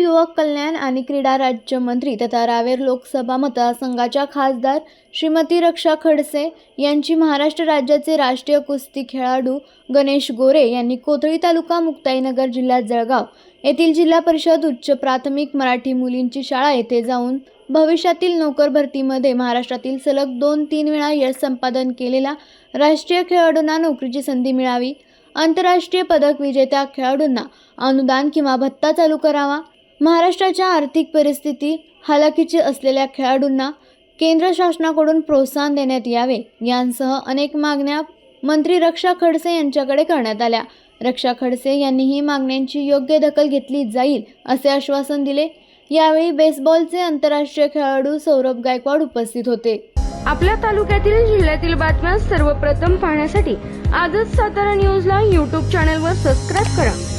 युवक कल्याण आणि क्रीडा राज्यमंत्री तथा रावेर लोकसभा मतदारसंघाच्या खासदार श्रीमती रक्षा खडसे यांची महाराष्ट्र राज्याचे राष्ट्रीय कुस्ती खेळाडू गणेश गोरे यांनी कोथळी तालुका मुक्ताईनगर जिल्ह्यात जळगाव येथील जिल्हा परिषद उच्च प्राथमिक मराठी मुलींची शाळा येथे जाऊन भविष्यातील नोकर भरतीमध्ये महाराष्ट्रातील सलग दोन तीन वेळा यश संपादन केलेल्या राष्ट्रीय खेळाडूंना नोकरीची संधी मिळावी आंतरराष्ट्रीय पदक विजेत्या खेळाडूंना अनुदान किंवा भत्ता चालू करावा महाराष्ट्राच्या आर्थिक परिस्थिती हालाकीची असलेल्या खेळाडूंना केंद्र शासनाकडून प्रोत्साहन देण्यात यावे यांसह अनेक मागण्या मंत्री रक्षा खडसे यांच्याकडे करण्यात आल्या. रक्षा खडसे यांनी ही मागण्यांची योग्य दखल घेतली जाईल असे आश्वासन दिले. यावेळी बेसबॉलचे आंतरराष्ट्रीय खेळाडू सौरभ गायकवाड उपस्थित होते. आपल्या तालुक्यातील जिल्ह्यातील बातम्या सर्वप्रथम पाहण्यासाठी आजच सातारा न्यूजला यूट्यूब चॅनलवर सबस्क्राईब करा.